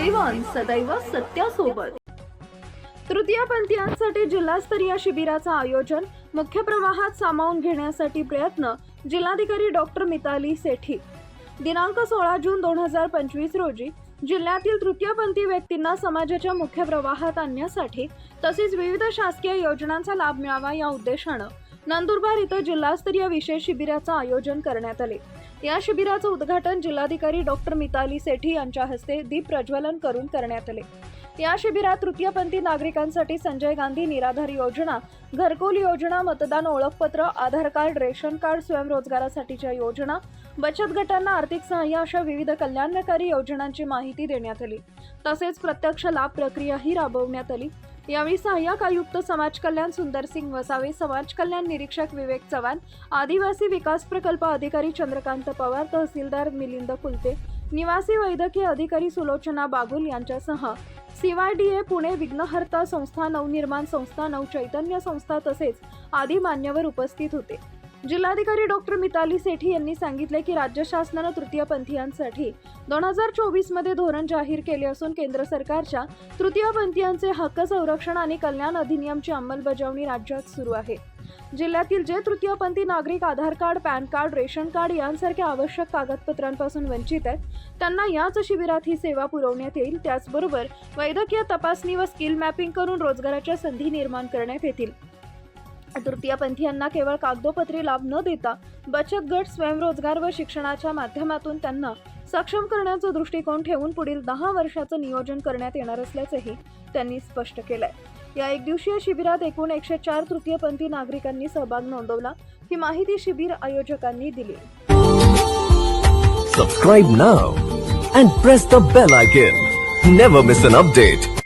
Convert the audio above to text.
सदैव सत्यासोबत. तृतीयपंथीयांसाठी जिल्हास्तरीय शिबिराचं आयोजन मुख्य प्रवाहात सामावून घेण्यासाठी प्रयत्न जिल्हाधिकारी डॉक्टर मिताली सेठी. दिनांक सोळा जून दोन हजार पंचवीस रोजी जिल्ह्यातील तृतीयपंथी व्यक्तींना समाजाच्या मुख्य प्रवाहात आणण्यासाठी तसेच विविध शासकीय योजनांचा लाभ मिळावा या उद्देशानं नंदुरबार इथं जिल्हास्तरीय विशेष शिबिराचं आयोजन करण्यात आले. या शिबिराचं उद्घाटन जिल्हाधिकारी डॉक्टर मिताली सेठी यांच्या हस्ते दीप प्रज्वलन करून करण्यात आले. या शिबिरात तृतीयपंथी नागरिकांसाठी संजय गांधी निराधार योजना घरकुल योजना मतदान ओळखपत्र आधार कार्ड रेशन कार्ड स्वयंरोजगारासाठीच्या योजना बचत गटांना आर्थिक सहाय्य अशा विविध कल्याणकारी योजनांची माहिती देण्यात आली. तसेच प्रत्यक्ष लाभ प्रक्रियाही राबवण्यात आली. यावेळी सहाय्यक आयुक्त समाज कल्याण सुंदरसिंग वसावे समाज कल्याण निरीक्षक विवेक चव्हाण आदिवासी विकास प्रकल्प अधिकारी चंद्रकांत पवार तहसीलदार मिलिंद कुलते निवासी वैद्यकीय अधिकारी सुलोचना बागुल यांच्यासह सीवायडीए पुणे विघ्नहर्ता संस्था नवनिर्माण संस्था नवचैतन्य संस्था तसेच आदी मान्यवर उपस्थित होते. जिल्हाधिकारी डॉक्टर मिताली सेठी यांनी सांगितले की राज्य शासनानं तृतीयपंथीयांसाठी दोन हजार चोवीसमध्ये धोरण जाहीर केले असून केंद्र सरकारच्या तृतीयपंथीयांचे हक्क संरक्षण आणि कल्याण अधिनियमची अंमलबजावणी राज्यात सुरू आहे. जिल्ह्यातील जे तृतीयपंथी नागरिक Aadhaar card PAN card ration card यांसारख्या आवश्यक कागदपत्रांपासून वंचित आहेत त्यांना याच शिबिरात ही सेवा पुरवण्यात येईल. त्याचबरोबर वैद्यकीय तपासणी व स्किल मॅपिंग करून रोजगाराच्या संधी निर्माण करण्यात येतील. तृतीयपंथीयांना केवळ कागदोपत्री लाभ न देता बचत गट स्वयंरोजगार व शिक्षणाच्या माध्यमातून त्यांना सक्षम करण्याचा दृष्टिकोन ठेवून पुढील दहा वर्षाचं नियोजन करण्यात येणार असल्याचंही त्यांनी स्पष्ट केलंय. या एक दिवसीय शिबिरात एकूण एकशे चार तृतीयपंथी नागरिकांनी सहभाग नोंदवला. ही माहिती शिबिर आयोजकांनी दिली. Subscribe now and press the bell icon never miss an update